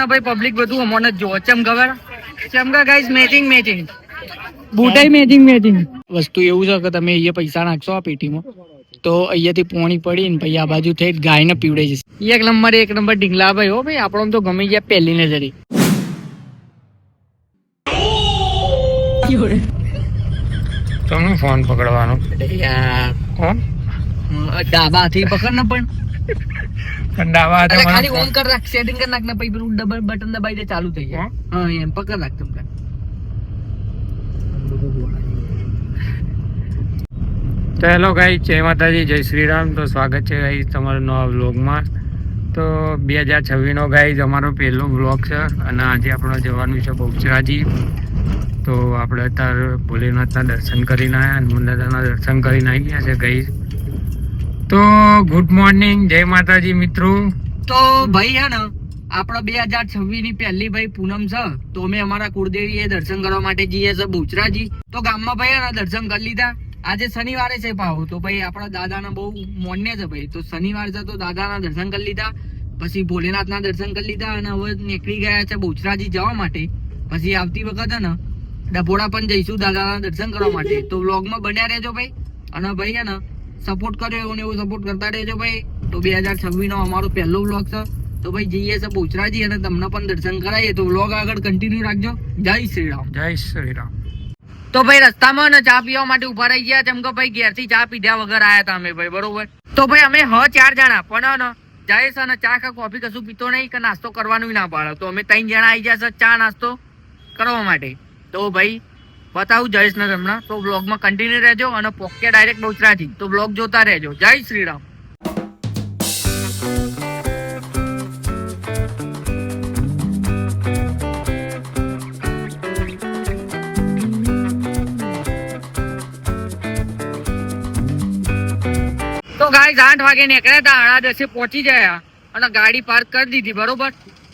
ના ભાઈ પબ્લિક બધું અમને જ જોવે. ચમ ખબર? ચમ કે ગાઈઝ મેચિંગ મેચિંગ બુટાઈ મેચિંગ મેચિંગ વસ્તુ એવું છે કે તમે અહીંયા પૈસા નાખશો આ પેટીમાં તો અહીંયાથી પોણી પડી ને પછી આ બાજુ થઈ ગાયને પીવડે જશે. એક નંબર એક નંબર ઢીંગલા ભાઈ હો ભાઈ આપણો તો ગમી ગયા પહેલી નજરી. તમે ફોન પકડવાનો. ડાબા ડાબાથી પકડ ને પણ. ડાબા હાથે ખાલી ઓન કર રાખ સેટિંગ કરી નાખ ને પછી પેલું ડબલ બટન દબાઈ દે ચાલુ થઈ જાય. હા? એમ પકડ રાખ તમ તો હેલો ગાઈ જય માતાજી જય શ્રી રામ તો સ્વાગત છે ગાઈ તમારો નવા વ્લોગમાં. તો બે હજાર છવ્વીસનો ગાઈ અમારો પહેલો વ્લોગ છે અને આજે આપણે જવાનું છે બહુચરાજી. તો આપણે અત્યારે ભોલેનાથના દર્શન કરીને આવ્યા હનુમાનદાદાના દર્શન કરીને આવી ગયા છે ગઈ તો ગુડ મોર્નિંગ, જય માતાજી મિત્રો. તો ભાઈ હે ને, આપણો બે હજાર છવ્વીસની પહેલી ભાઈ પૂનમ છે, તો અમે અમારા કુળદેવી દર્શન કરવા માટે જઈએ છે બુચરાજી તો ગામમાં ભાઈ હે ને, દર્શન કરી લીધા. આજે શનિવારે છે પાહો તો ભાઈ આપણા દાદાના બહુ મોન્ય છે ભાઈ. તો શનિવાર છે તો દાદાના દર્શન કરી લીધા, પછી ભોલેનાથના દર્શન કરી લીધા અને હવે નીકળી ગયા છે બુચરાજી જવા માટે. પછી આવતી વખત હે ને ડભોડા પણ જઈશું દાદાના દર્શન કરવા માટે. તો વ્લોગમાં બન્યા રહેજો ભાઈ. અને ભાઈ હે ને સપોર્ટ કર્યો એવું એવું સપોર્ટ કરતા રહેજો ભાઈ. તો બે હજાર છવ્વીસનો અમારો પહેલો વ્લોગ છે. તો ભાઈ જઈએ છે પોચરાજી અને તમને પણ દર્શન કરાવીએ. તો વ્લોગ આગળ કન્ટિન્યુ રાખજો. જય શ્રી રામ. જય શ્રી રામ. તો ભાઈ રસ્તામાં ને ચા પીવા માટે ઊભા રહી ગયા જેમ કે ભાઈ ઘેરથી ચા પીધા વગર આયા હતા અમે ભાઈ બરોબર? તો ભાઈ અમે હ ચાર જણા પણ ને જયેશ અને ચા કે કોફી કશું પીતો નહીં કે નાસ્તો કરવાનું ના પાડે. તો અમે ત્રણ જણા આવી ગયા છે ચા નાસ્તો કરવા માટે. તો ભાઈ બતાવું જઈશ ને તમને તો બ્લોગમાં કન્ટિન્યુ રહેજો અને પોકે ડાયરેક્ટ બહુચરાથી તો બ્લોગ જોતા રહેજો. જય શ્રી રામ. તો ગાઈઝ આઠ વાગે નીકળ્યા હતા. આડા દસે પહોંચી ગયા. અને ગાડી પાર્ક કરી દીધી, બરોબર?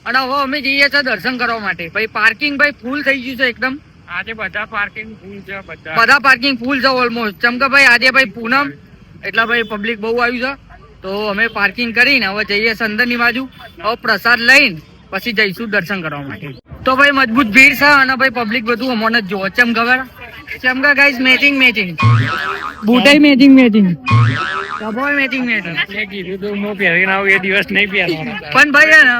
અને હવે અમે જઈએ છીએ દર્શન કરવા માટે. ભાઈ પાર્કિંગ ભાઈ ફૂલ થઈ ગયું છે એકદમ. આજે બધા પાર્કિંગ ફૂલ છે બધા. બધા પાર્કિંગ ફૂલ છે ઓલમોસ્ટ ચમ કે ભાઈ આજે ભાઈ પૂનમ એટલા ભાઈ પબ્લિક બહુ આવ્યું છે. તો અમે પાર્કિંગ કરીને હવે જઈએ છીએ અંદરની બાજુ. હવે પ્રસાદ લઈને પછી જઈશું દર્શન કરવા માટે. તો ભાઈ મજબૂત ભીડ છે અને ભાઈ પબ્લિક બધું અમને જ જોવો. ચમ ખબર? ચમ કે guys matching matching બુટાઈ matching matching double matching matching પણ ભાઈ ને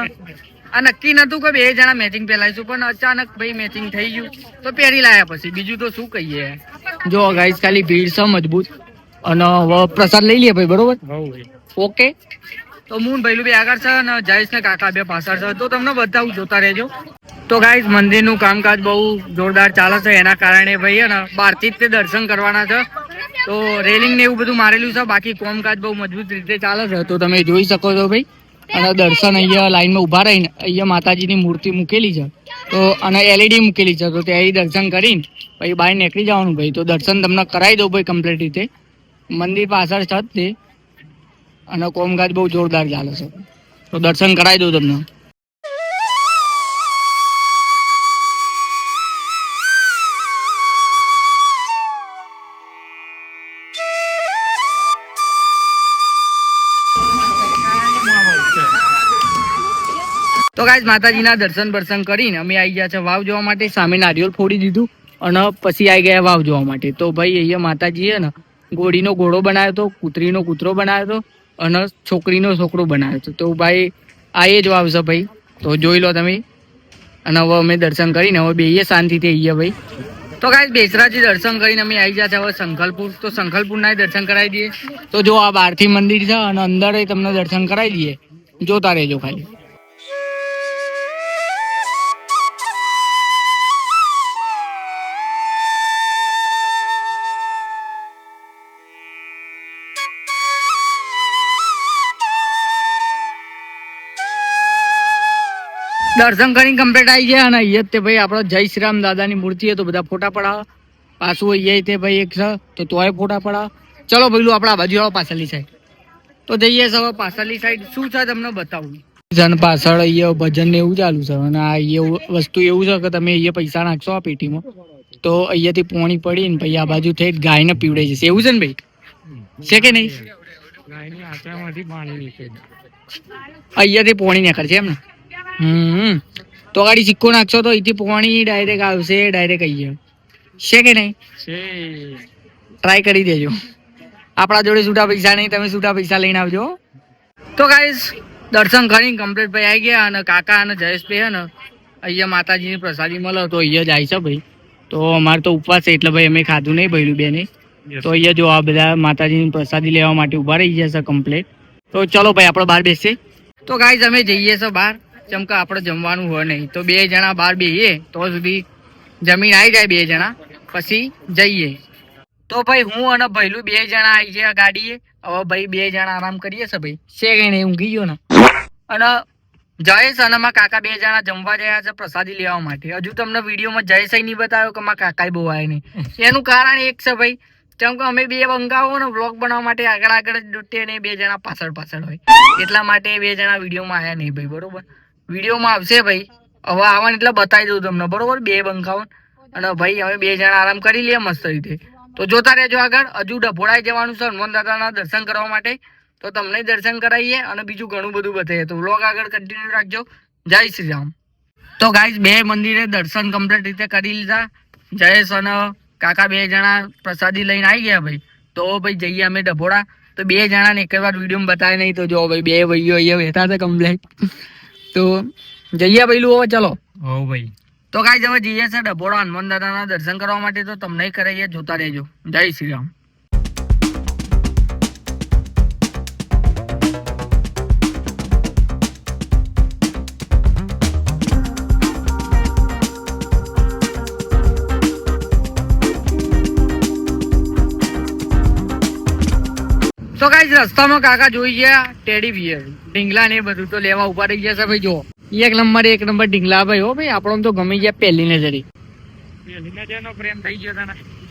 આ નક્કી નતું કે બે જણા મેચિંગ પહેલાઈશું પણ અચાનક ભાઈ મેચિંગ થઈ ગયું. તો પહેરી લાયા પછી. બીજું તો શું કહીએ? જો ગાઈસ ખાલી ભીડ છે મજબૂત. અને પ્રસાદ લઈ લઈએ ભાઈ બરોબર? ઓકે. તો મૂન ભાઈલું બે આગળ છે અને જયેશ ને કાકા બે પાછળ છે. તો તમને બતાવું જોતા રહેજો. તો ગાઈસ મંદિરનું કામકાજ બહુ જોરદાર ચાલે છે. એના કારણે ભાઈ ને બહારથી જ તે દર્શન કરવાના છે. તો રેલિંગ ને એવું બધું મારેલું છે. બાકી કામકાજ બહુ મજબૂત રીતે ચાલે છે. તો તમે જોઈ શકો છો ભાઈ. અને દર્શન અહીંયા લાઈનમાં ઊભા રહીને અહીંયા માતાજીની મૂર્તિ મૂકેલી છે. તો અને એલઈડી મૂકેલી છે. તો ત્યાં દર્શન કરીને પછી બહાર નીકળી જવાનું ભાઈ. તો દર્શન તમને કરાવી દઉં ભાઈ કમ્પ્લીટ રીતે. મંદિર પાછળ છે. તે અને કોમકાજ બહુ જોરદાર ચાલે છે. તો દર્શન કરાવી દઉં તમને. તો ગાઈઝ માતાજીના દર્શન બર્શન કરીને અમે આવી ગયા છે વાવ જોવા માટે, સામે નારિયેળ ફોડી દીધું અને પછી આવી ગયા વાવ જોવા માટે. તો ભાઈ, અહીંયા માતાજીએ ને ઘોડીનો ઘોડો બનાવ્યો હતો, કૂતરીનો કૂતરો બનાવ્યો હતો અને છોકરીનો છોકરો બનાવ્યો હતો. તો ભાઈ, આ એ જ વાવ છે ભાઈ. તો જોઈ લો તમે. અને હવે અમે દર્શન કરીને હવે બેઈએ શાંતિથી આવીએ ભાઈ. તો ગાઈઝ બેસરાજી દર્શન કરીને અમે આવી ગયા છે હવે સંખલપુર તો સંખલપુરના દર્શન કરાવી દઈએ. તો જો આ બારથી મંદિર છે અને અંદર તમને દર્શન કરાવી દઈએ. જોતા રહેજો ખાલી. દર્શન કરીને કમ્પ્લીટ આવી ગયા અને અહીંયા તે ભાઈ આપણો જય શ્રી રામ દાદાની મૂર્તિ છે તો બધા ફોટા પડાવ. પાછું અહીંયા તે ભાઈ એક છે તો તોય ફોટા પડાવ. ચલો ભાઈલું આપણા બાજુ આવો પાછળની સાઈડ તો જઈએ છે હવે પાછળની સાઈડ શું છે તમને બતાવું? જન પાછળ અહીંયા ભજન ને એવું ચાલુ છે અને આ અહીંયા વસ્તુ એવું છે કે તમે અહીંયા પૈસા નાખશો આ પેટીમાં તો અહીંયાથી પોણી પડી ને પછી આ બાજુ થઈ ગાયને પીવડાઈ જશે. એવું છે ને ભાઈ? છે કે નહીં? ગાયની આંચળામાંથી પાણી નીકળે. અહીંયાથી પોણી નીકળશે એમ ને હમ. તો ગાડી સિક્કો નાખશો તો અહીંથી પોણી ડાયરેક્ટ આવશે ડાયરેક્ટ અહીંયા છે કે નહીં? ટ્રાય કરી દેજો. આપણા જોડે છૂટા પૈસા નહીં તમે છૂટા પૈસા લઈને આવજો તો ગાઈસ દર્શન કરીને કમ્પ્લીટ ભાઈ આવી ગયા અને કાકા અને જયેશભાઈ હે ને અહીંયા માતાજીની પ્રસાદી મળે તો અહીંયા જાય છે ભાઈ. તો અમારે તો ઉપવાસ છે એટલે ભાઈ અમે ખાધું નહીં ભર્યું બેને. તો અહીંયા જો આ બધા માતાજીની પ્રસાદી લેવા માટે ઊભા રહી જશે કમ્પ્લીટ તો ચલો ભાઈ આપણે બહાર બેસીએ. તો ગાઈસ અમે જઈએ છીએ બહાર. જેમ કે આપણે જમવાનું હોય નહીં. તો બે જણા બહાર બેસીએ તો સુધી જમીન આવી જાય બે જણા, પછી જઈએ. તો ભાઈ હું અને ભૈલું બે જણા આવી ગયા ગાડીએ. હવે ભાઈ બે જણા આરામ કરીએ છે ભાઈ. છે કઈ નહીં, ઊંઘી ગયો ને? અને જયેશ અને મારા કાકા બે જણા જમવા જયા છે પ્રસાદી લેવા માટે. હજુ તમને વિડીયોમાં જયેશ નહીં બતાવ્યો કે મારા કાકા બહુ આવે નહીં. એનું કારણ એક છે ભાઈ. કેમ કે અમે બે બંગાવો ને વ્લોગ બનાવવા માટે આગળ આગળ જ ને બે જણા પાછળ પાછળ હોય. એટલા માટે બે જણા વિડીયોમાં આવ્યા નહીં ભાઈ, બરોબર? વિડીયોમાં આવશે ભાઈ. હવે આવવાનું એટલે બતાવી દઉં તમને, બરોબર? બે બંકાવન અને ભાઈ, હવે બે જણા આરામ કરી લઈએ મસ્ત રીતે. તો જોતા રહેજો આગળ. હજુ ડભોળાઈ જવાનું છે હનુમાન દાદાના દર્શન કરવા માટે. તો તમને દર્શન કરાવીએ અને બીજું ઘણું બધું બતાવીએ. તો વ્લોગ આગળ કન્ટિન્યુ રાખજો. જય શ્રી રામ. તો ગાઈઝ બે મંદિરે દર્શન કમ્પ્લીટ રીતે કરી લીધા. જયેશ અને કાકા બે જણા પ્રસાદી લઈને આવી ગયા ભાઈ. તો ભાઈ, જઈએ અમે ડભોળા. તો બે જણાને એક વાર વિડીયોમાં બતાવે નહીં તો જો ભાઈ, બે ભાઈઓ અહીંયા બેઠા છે કમ્પ્લેટ તો જઈએ પેલું હવે ચલો. હો ભાઈ. તો ગાઈસ હવે જઈએ છે ડભોળા હનુમાન દાદાના દર્શન કરવા માટે તો તમને કરાવીએ જોતા રહેજો. જય શ્રી રામ. તો કઈ રસ્તામાં કાકા જોઈ ગયા ટેડી બિયર ઢીંગલા ને બધું તો લેવા ઊભા રહી ગયા છે ભાઈ જો એક નંબર એક નંબર ઢીંગલા ભાઈ હો ભાઈ આપણો તો ગમી ગયા પહેલી નજરે.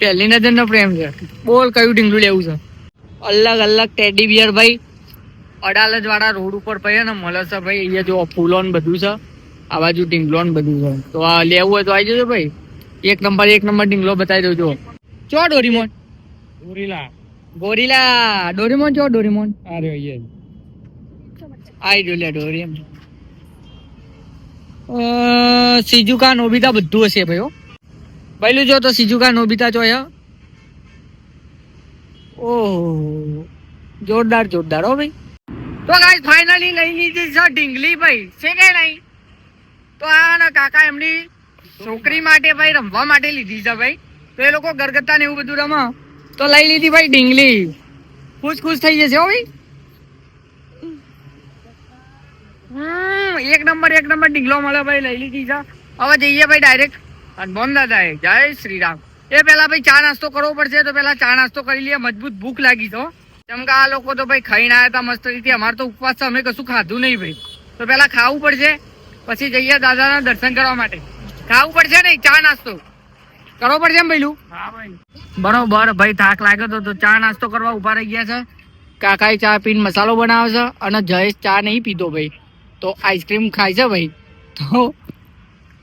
પહેલી નજર નો પ્રેમ છે. બોલ કયું ઢીંગલું લેવું છે? અલગ અલગ ટેડી બિયર ભાઈ. અડાલજ વાળા રોડ ઉપર ભાઈ ને મળે છે ભાઈ અહીંયા જો ફૂલો ને બધું છે. આ બાજુ ઢીંગલો ને બધું છે. તો આ લેવું હોય તો આવી જજો ભાઈ. એક નંબર એક નંબર ઢીંગલો બતાવી દઉં જો ચો ડોરીમોન? ઉરીલા ગોરીલા ડોરીમોન છો ડોરીમોન? અરે યે આઈ જો લે ડોરીમ સિજુકા નોબિતા બધું હશે ભાઈ હો. પહેલું જો તો સિજુકા નોબિતા જો અહીંયા. ઓહ જોરદાર જોરદાર હો ભાઈ. તો ગાઈસ ફાઇનલી લઈ લીધી છે ઢીંગલી ભાઈ. છે કે નહીં? તો આ કાકા એમની છોકરી માટે ભાઈ રમવા માટે લીધી છે ભાઈ. તો એ લોકો ગરગત્તા ને એવું બધું રમે. તો લઈ લીધી ભાઈ ડીંગલી ખુશ ખુશ થઈ જશે હો ભાઈ. એક નંબર એક નંબર ડીંગલો મળે ભાઈ, લઈ લીધી છે. હવે જઈએ ભાઈ ડાયરેક્ટ હનુમાન દાદા જય શ્રી રામ. એ પેલા ભાઈ ચા નાસ્તો કરવો પડશે, તો પેલા ચા નાસ્તો કરી લઈએ. મજબૂત ભૂખ લાગી તો કેમ કે આ લોકો તો ભાઈ ખાઈને આવ્યા હતા મસ્ત રીતે. અમારે તો ઉપવાસ અમે કશું ખાધું નહીં ભાઈ. તો પેલા ખાવું પડશે, પછી જઈએ દાદાના દર્શન કરવા માટે. ખાવું પડશે નહીં, ચા નાસ્તો. કરવો પડશે એમ ભાઈ. બરોબર ભાઈ થાક લાગ્યો તો તો ચા નાસ્તો કરવા ઊભા રહી ગયા છે. કાકાએ ચા પીને મસાલો બનાવે છે અને જયેશ ચા નહીં પીતો ભાઈ. તો આઈસ્ક્રીમ ખાય છે ભાઈ. તો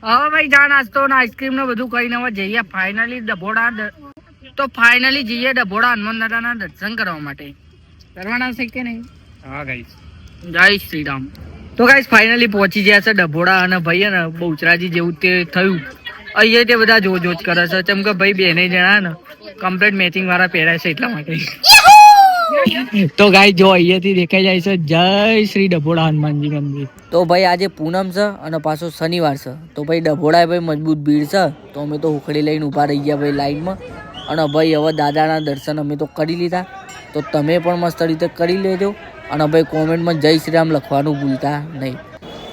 હવે ભાઈ ચા નાસ્તો ને આઈસ્ક્રીમ ને બધું કરીને હવે જઈએ ફાઇનલી ડભોડા તો ફાઇનલી જઈએ ડભોડા હનુમાન દાદાના દર્શન કરવા માટે. કરવાના છે કે નહીં? હા ગાઈશ જય શ્રી રામ. તો ગાઈશ ફાઇનલી પહોંચી ગયા છે ડભોડા અને ભાઈ ને બહુચરાજી જેવું તે થયું. અહીંયા તે બધા જોજ જોજ કરે છે. કેમ કે ભાઈ બેને જણા ને કમ્પ્લીટ મેચિંગ વાળા પહેરાય છે એટલા માટે. તો ગાઈ જો અહીંયાથી દેખાઈ જાય છે. જય શ્રી ડભોડા હનુમાનજી મંદિર. તો ભાઈ આજે પૂનમ છે અને પાછો શનિવાર છે. તો ભાઈ ડભોડા ભાઈ મજબૂત ભીડ છે. તો અમે તો ઉખડી લઈને ઊભા રહી ગયા ભાઈ લાઈનમાં. અને ભાઈ હવે દાદાના દર્શન અમે તો કરી લીધા. તો તમે પણ મસ્ત રીતે કરી લેજો. અને ભાઈ કોમેન્ટમાં જય શ્રી રામ લખવાનું ભૂલતા નહીં.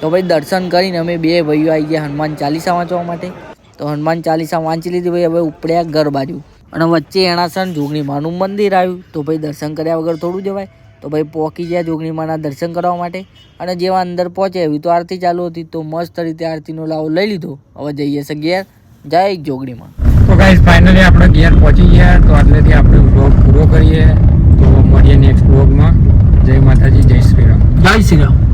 તો ભાઈ દર્શન કરીને અમે બે ભાઈઓ આવી ગયા હનુમાન ચાલીસા વાંચવા માટે. તો હનુમાન ચાલીસા વાંચી લીધી ભાઈ હવે ઉપડ્યા ઘર બાજુ. અને વચ્ચે એણાસણ જોગણીમાનું મંદિર આવ્યું. તો ભાઈ દર્શન કર્યા વગર થોડું જવાય. તો ભાઈ પહોંચી ગયા જોગણીમાના દર્શન કરવા માટે. અને જેવા અંદર પહોંચે એવી તો આરતી ચાલુ હતી. તો મસ્ત રીતે આરતીનો લાવો લઈ લીધો. હવે જઈએ છે ઘેર. જય જોગણીમાં તો ગાઈસ ફાઇનલી આપણે ઘેર પહોંચી ગયા. તો આટલેથી આપણે વ્લોગ પૂરો કરીએ. તો મળીએ નેક્સ્ટ વ્લોગમાં જય માતાજી જય શ્રી રામ. જય શ્રી રામ.